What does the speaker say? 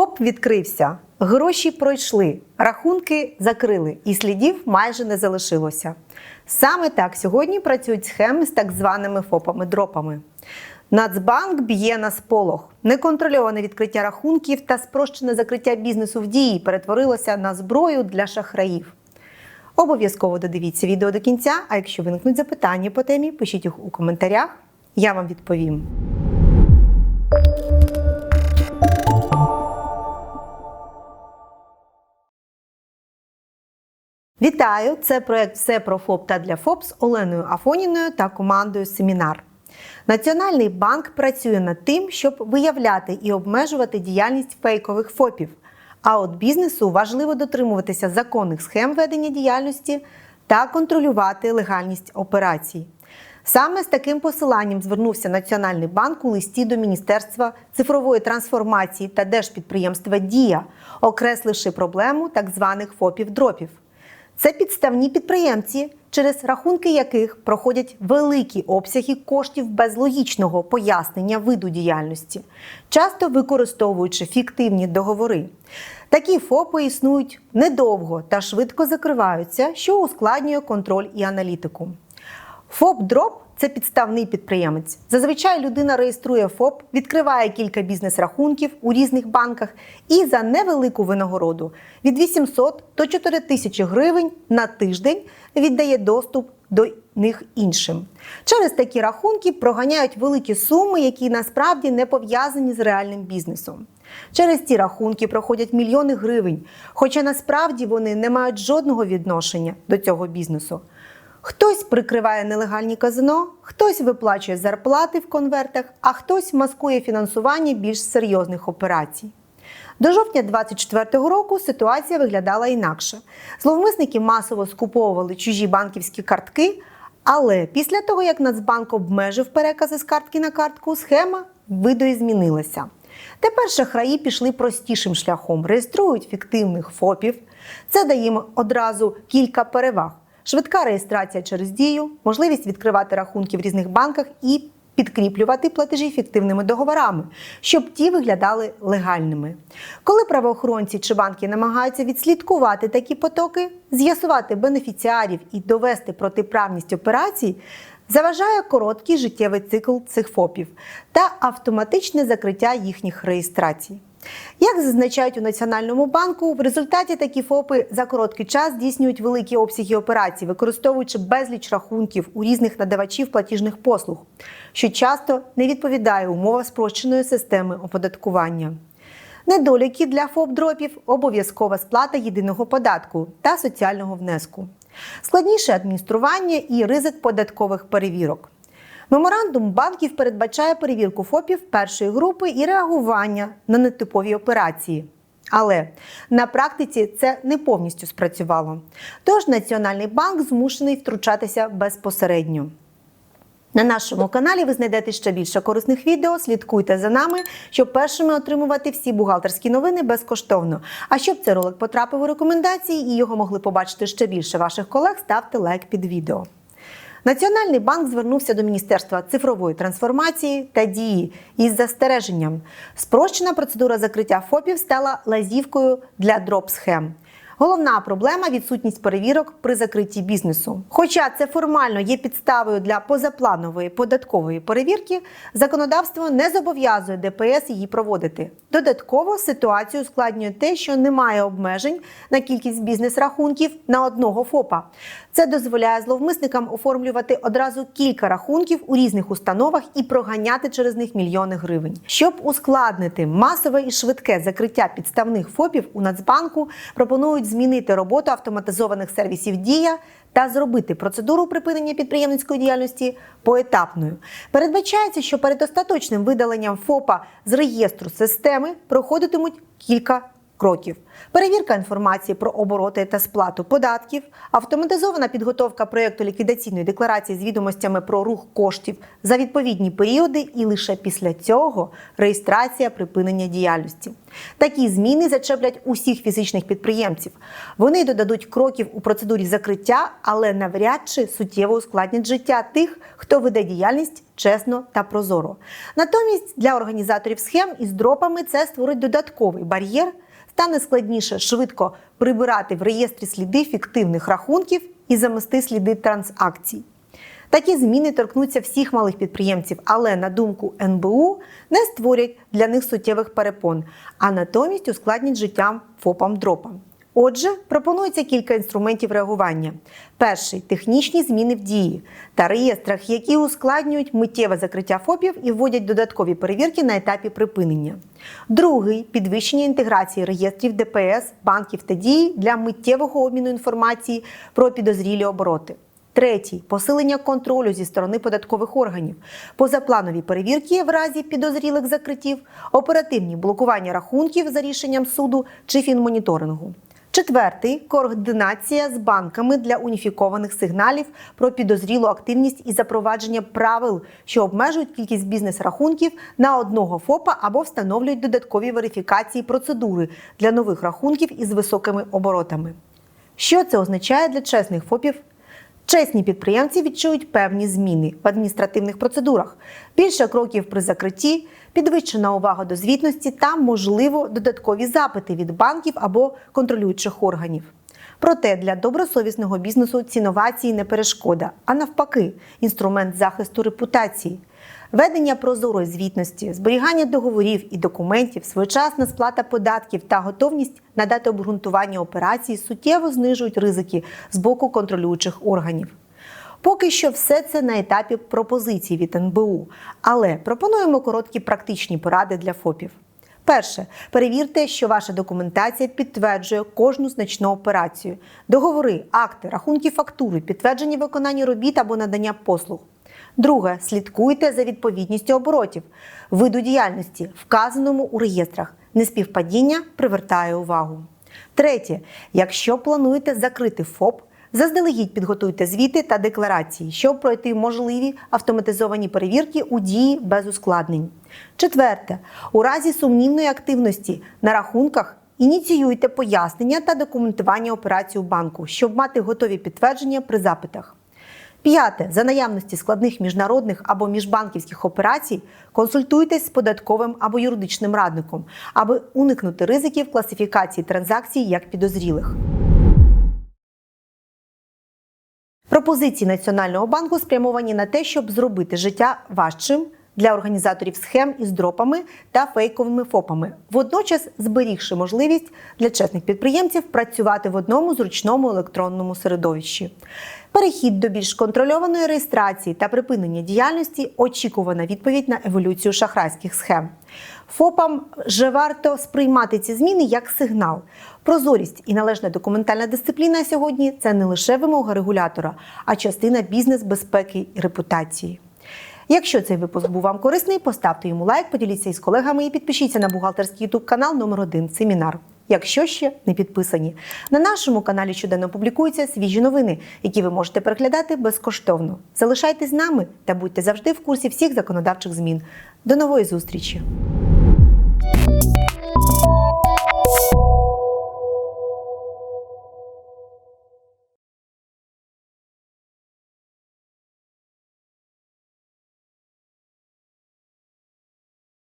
ФОП відкрився, гроші пройшли, рахунки закрили, і слідів майже не залишилося. Саме так сьогодні працюють схеми з так званими ФОПами-дропами. Нацбанк б'є на сполох. Неконтрольоване відкриття рахунків та спрощене закриття бізнесу в дії перетворилося на зброю для шахраїв. Обов'язково додивіться відео до кінця, а якщо виникнуть запитання по темі, пишіть їх у коментарях, я вам відповім. Вітаю! Це проект Все про ФОП та для ФОП з Оленою Афоніною та командою Семінар. Національний банк працює над тим, щоб виявляти і обмежувати діяльність фейкових ФОПів. А от бізнесу важливо дотримуватися законних схем ведення діяльності та контролювати легальність операцій. Саме з таким посиланням звернувся Національний банк у листі до Міністерства цифрової трансформації та держпідприємства Дія, окресливши проблему так званих ФОПів-дропів. Це підставні підприємці, через рахунки яких проходять великі обсяги коштів без логічного пояснення виду діяльності, часто використовуючи фіктивні договори. Такі ФОПи існують недовго та швидко закриваються, що ускладнює контроль і аналітику. ФОП-дроп це підставний підприємець. Зазвичай людина реєструє ФОП, відкриває кілька бізнес-рахунків у різних банках і за невелику винагороду від 800 до 4 тисячі гривень на тиждень віддає доступ до них іншим. Через такі рахунки проганяють великі суми, які насправді не пов'язані з реальним бізнесом. Через ці рахунки проходять мільйони гривень, хоча насправді вони не мають жодного відношення до цього бізнесу. Хтось прикриває нелегальні казино, хтось виплачує зарплати в конвертах, а хтось маскує фінансування більш серйозних операцій. До жовтня 2024 року ситуація виглядала інакше. Зловмисники масово скуповували чужі банківські картки, але після того, як Нацбанк обмежив перекази з картки на картку, схема видоізмінилася. Тепер шахраї пішли простішим шляхом, реєструють фіктивних ФОПів. Це дає їм одразу кілька переваг швидка реєстрація через дію, можливість відкривати рахунки в різних банках і підкріплювати платежі фіктивними договорами, щоб ті виглядали легальними. Коли правоохоронці чи банки намагаються відслідкувати такі потоки, з'ясувати бенефіціарів і довести протиправність операцій. Заважає короткий життєвий цикл цих ФОПів та автоматичне закриття їхніх реєстрацій. Як зазначають у Національному банку, в результаті такі ФОПи за короткий час здійснюють великі обсяги операцій, використовуючи безліч рахунків у різних надавачів платіжних послуг, що часто не відповідає умовам спрощеної системи оподаткування. Недоліки для ФОП-дропів обов'язкова сплата єдиного податку та соціального внеску, складніше адміністрування і ризик податкових перевірок. Меморандум банків передбачає перевірку ФОПів першої групи і реагування на нетипові операції. Але на практиці це не повністю спрацювало. Тож Національний банк змушений втручатися безпосередньо. На нашому каналі ви знайдете ще більше корисних відео. Слідкуйте за нами, щоб першими отримувати всі бухгалтерські новини безкоштовно. А щоб цей ролик потрапив у рекомендації і його могли побачити ще більше ваших колег, ставте лайк під відео. Національний банк звернувся до Міністерства цифрової трансформації та дії із застереженням. Спрощена процедура закриття ФОПів стала лазівкою для дроп-схем. Головна проблема відсутність перевірок при закритті бізнесу. Хоча це формально є підставою для позапланової податкової перевірки, законодавство не зобов'язує ДПС її проводити. Додатково ситуацію ускладнює те, що немає обмежень на кількість бізнес-рахунків на одного ФОПа. Це дозволяє зловмисникам оформлювати одразу кілька рахунків у різних установах і проганяти через них мільйони гривень. Щоб ускладнити масове і швидке закриття підставних ФОПів у Нацбанку, пропонують змінити роботу автоматизованих сервісів Дія та зробити процедуру припинення підприємницької діяльності поетапною. Передбачається, що перед остаточним видаленням ФОПа з реєстру системи проходитимуть кілька кроків: перевірка інформації про обороти та сплату податків, автоматизована підготовка проєкту ліквідаційної декларації з відомостями про рух коштів за відповідні періоди, і лише після цього реєстрація припинення діяльності. Такі зміни зачеплять усіх фізичних підприємців. Вони додадуть кроків у процедурі закриття, але навряд чи суттєво ускладнять життя тих, хто веде діяльність чесно та прозоро. Натомість для організаторів схем із дропами це створить додатковий бар'єр, стане складніше швидко прибирати в реєстрі сліди фіктивних рахунків і замести сліди транзакцій. Такі зміни торкнуться всіх малих підприємців, але на думку НБУ не створять для них суттєвих перепон, а натомість ускладнять життя ФОПам-дропам. Отже, пропонується кілька інструментів реагування. Перший технічні зміни в дії та реєстрах, які ускладнюють миттєве закриття ФОПів і вводять додаткові перевірки на етапі припинення. Другий підвищення інтеграції реєстрів ДПС, банків та дій для миттєвого обміну інформації про підозрілі обороти. Третій посилення контролю зі сторони податкових органів, позапланові перевірки в разі підозрілих закриттів, оперативні блокування рахунків за рішенням суду чи фінмоніторингу. Четвертий координація з банками для уніфікованих сигналів про підозрілу активність і запровадження правил, що обмежують кількість бізнес-рахунків на одного ФОПа або встановлюють додаткові верифікації процедури для нових рахунків із високими оборотами. Що це означає для чесних ФОПів? Чесні підприємці відчують певні зміни в адміністративних процедурах, більше кроків при закритті, підвищена увага до звітності та, можливо, додаткові запити від банків або контролюючих органів. Проте для добросовісного бізнесу ці новації не перешкода, а навпаки, інструмент захисту репутації. Ведення прозорої звітності, зберігання договорів і документів, своєчасна сплата податків та готовність надати обґрунтування операцій суттєво знижують ризики з боку контролюючих органів. Поки що все це на етапі пропозицій від НБУ, але пропонуємо короткі практичні поради для ФОПів. Перше, перевірте, що ваша документація підтверджує кожну значну операцію: договори, акти, рахунки фактури, підтвердження виконання робіт або надання послуг. Друге, слідкуйте за відповідністю оборотів, виду діяльності, вказаному у реєстрах. Неспівпадіння привертає увагу. Третє, якщо плануєте закрити ФОП, заздалегідь підготуйте звіти та декларації, щоб пройти можливі автоматизовані перевірки у дії без ускладнень. Четверте, у разі сумнівної активності на рахунках ініціюйте пояснення та документування операцій у банку, щоб мати готові підтвердження при запитах. П'яте, за наявності складних міжнародних або міжбанківських операцій, консультуйтесь з податковим або юридичним радником, аби уникнути ризиків класифікації транзакцій як підозрілих. Пропозиції Національного банку спрямовані на те, щоб зробити життя важчим для організаторів схем із дропами та фейковими ФОПами, водночас зберігши можливість для чесних підприємців працювати в одному зручному електронному середовищі. Перехід до більш контрольованої реєстрації та припинення діяльності очікувана відповідь на еволюцію шахрайських схем. ФОПам вже варто сприймати ці зміни як сигнал. Прозорість і належна документальна дисципліна сьогодні це не лише вимога регулятора, а частина бізнес-безпеки і репутації. Якщо цей випуск був вам корисний, поставте йому лайк, поділіться із колегами і підпишіться на бухгалтерський ютуб канал номер 1 Семінар. Якщо ще не підписані, на нашому каналі щоденно публікуються свіжі новини, які ви можете переглядати безкоштовно. Залишайтесь з нами та будьте завжди в курсі всіх законодавчих змін. До нової зустрічі!